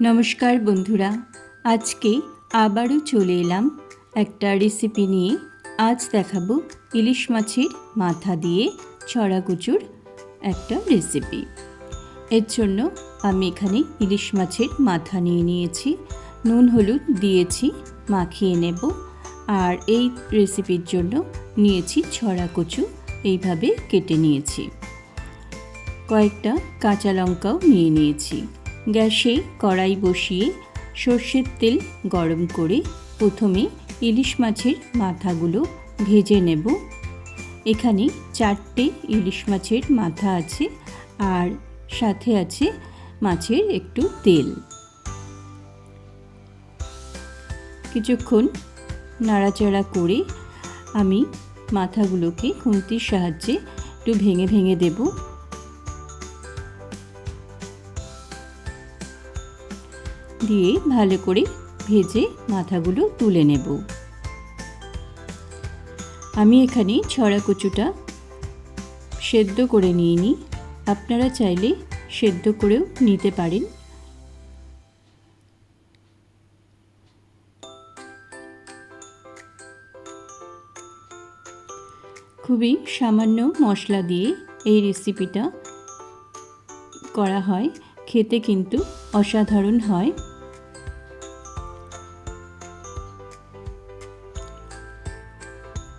নমস্কার বন্ধুরা, আজকে আবারও চলে এলাম একটা রেসিপি নিয়ে। আজ দেখাবো ইলিশ মাছের মাথা দিয়ে ছড়া কুচুর একটা রেসিপি এর জন্য আমি এখানে ইলিশ মাছের মাথা নিয়ে নিয়েছি, নুন হলুদ দিয়েছি, মাখিয়ে নেব, আর এই রেসিপির জন্য নিয়েছি ছড়া কচু, এইভাবে কেটে নিয়েছি। কয়েকটা কাঁচা লঙ্কাও নিয়ে নিয়েছি। গ্যাসে কড়াই বসিয়ে সর্ষের তেল গরম করে প্রথমে ইলিশ মাছের মাথাগুলো ভেজে নেব। এখানে চারটে ইলিশ মাছের মাথা আছে আর সাথে আছে মাছের একটু তেল। কিছুক্ষণ নাড়াচাড়া করে আমি মাথাগুলোকে খুন্তির সাহায্যে একটু ভেঙে ভেঙে দেবো। দিয়ে ভালো করে ভেজে মাথাগুলো তুলে নেব। আমি এখানে ছড়া কচুটা সেদ্ধ করে নিয়ে নিই আপনারা চাইলে সেদ্ধ করেও নিতে পারেন। খুবই সামান্য মশলা দিয়ে এই রেসিপিটা করা হয়। খেতে কিন্তু অসাধারণ হয়।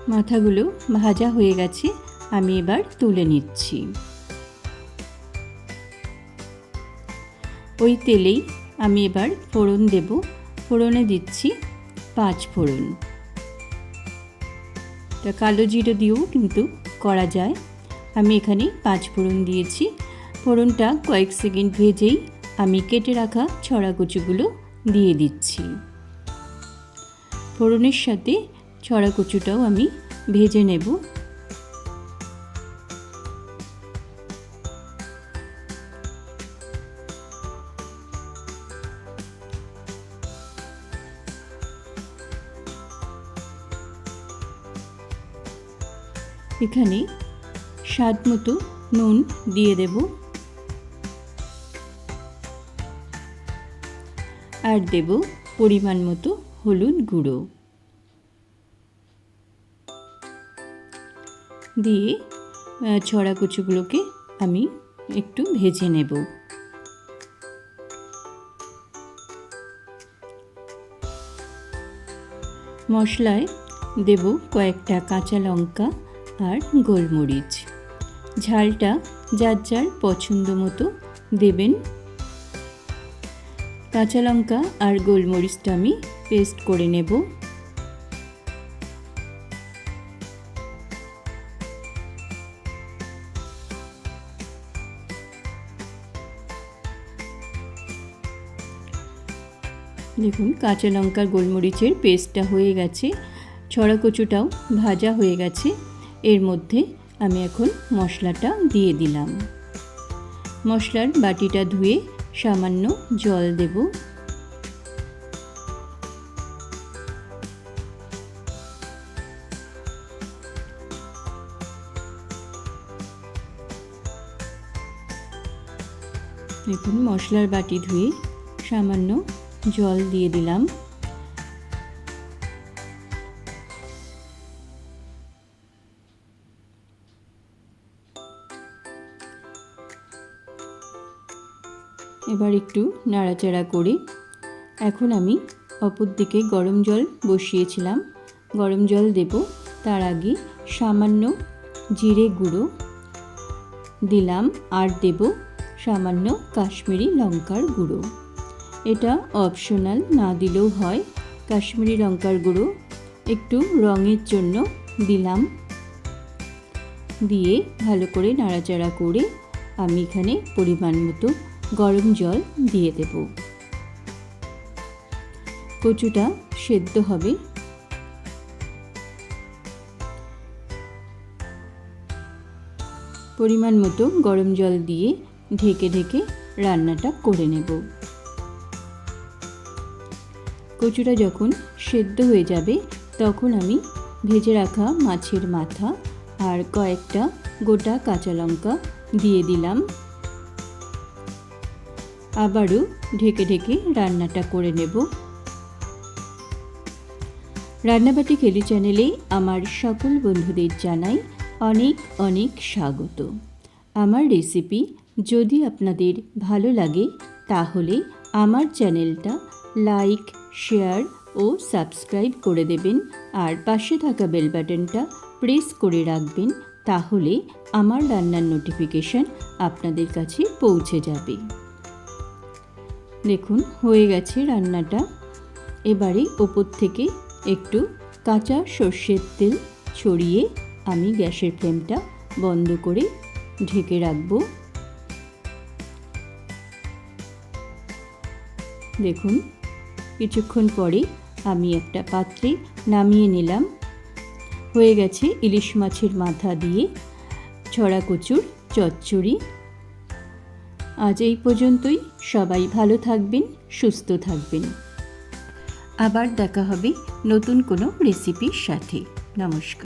মাথাগুলো ভাজা হয়ে গেছে, আমি এবার তুলে নিচ্ছি। ওই তেলেই আমি এবার ফোড়ন দেব। ফোড়নে দিচ্ছি পাঁচ ফোড়ন। কালো জিরে দিয়েও কিন্তু করা যায়। আমি এখানে পাঁচ ফোড়ন দিয়েছি। ফোড়নটা কয়েক সেকেন্ড ভেজেই আমি কেটে রাখা ছড়া কুচুগুলো দিয়ে দিচ্ছি। ফোড়নের সাথে ছড়া কচুটাও আমি ভেজে নেব। এখানে স্বাদ মতো নুন দিয়ে দেব। আর দেব পরিমাণ মতো হলুদ গুঁড়ো। দিয়ে ছড়া কুচুগুলোকে আমি একটু ভেজে নেব। মশলায় দেব কয়েকটা কাঁচা লঙ্কা আর গোলমরিচ। ঝালটা যার যার পছন্দ মতো দেবেন কাঁচা লঙ্কা আর গোলমরিচটা আমি পেস্ট করে নেব। দেখুন, কাঁচা লঙ্কার গোলমরিচের পেস্টটা হয়ে গেছে। ছড়া কচুটাও ভাজা হয়ে গেছে। এর মধ্যে আমি এখন মশলাটা দিয়ে দিলাম। মশলার বাটিটা ধুয়ে সামান্য জল দেব। এখন মশলার বাটি ধুয়ে সামান্য জল দিয়ে দিলাম। এবার একটু নাড়াচাড়া করে এখন আমি অপর দিকে গরম জল বসিয়েছিলাম। গরম জল দেব, তার আগে সামান্য জিরে গুঁড়ো দিলাম আর দেব সামান্য কাশ্মীরি লঙ্কার গুঁড়ো। এটা অপশনাল না দিলেও হয়। কাশ্মীরি লঙ্কার গুঁড়ো একটু রঙের জন্য দিলাম। দিয়ে ভালো করে নাড়াচাড়া করে আমি এখানে পরিমাণ মতো গরম জল দিয়ে দেব। কচুটা সেদ্ধ হবে। পরিমাণ মতো গরম জল দিয়ে ঢেকে ঢেকে রান্নাটা করে নেব। কচুটা যখন সেদ্ধ হয়ে যাবে, তখন আমি ভেজে রাখা মাছের মাথা আর কয়েকটা গোটা কাঁচা লঙ্কা দিয়ে দিলাম। আবারও ঢেকে ঢেকে রান্নাটা করে নেব। রান্নাবাটি খেলি চ্যানেলে আমার সকল বন্ধুদের জানাই অনেক অনেক স্বাগত। আমার রেসিপি যদি আপনাদের ভালো লাগে, তাহলে আমার চ্যানেলটা লাইক, শেয়ার ও সাবস্ক্রাইব করে দেবেন আর পাশে থাকা বেল বাটনটা প্রেস করে রাখবেন, তাহলে আমার রান্নার নোটিফিকেশন আপনাদের কাছে পৌঁছে যাবে। দেখুন, হয়ে গেছে রান্নাটা। এবারে ওপর থেকে একটু কাঁচা সর্ষের তেল ছড়িয়ে আমি গ্যাসের ফ্লেমটা বন্ধ করে ঢেকে রাখব। দেখুন, কিছুক্ষণ পরে আমি একটা পাত্রে নামিয়ে নিলাম। হয়ে গেছে ইলিশ মাছের মাথা দিয়ে ছড়া কচুর চচ্চড়ি। আজ এই পর্যন্তই। সবাই ভালো থাকবেন, সুস্থ থাকবেন। আবার দেখা হবে নতুন কোনো রেসিপির সাথে। নমস্কার।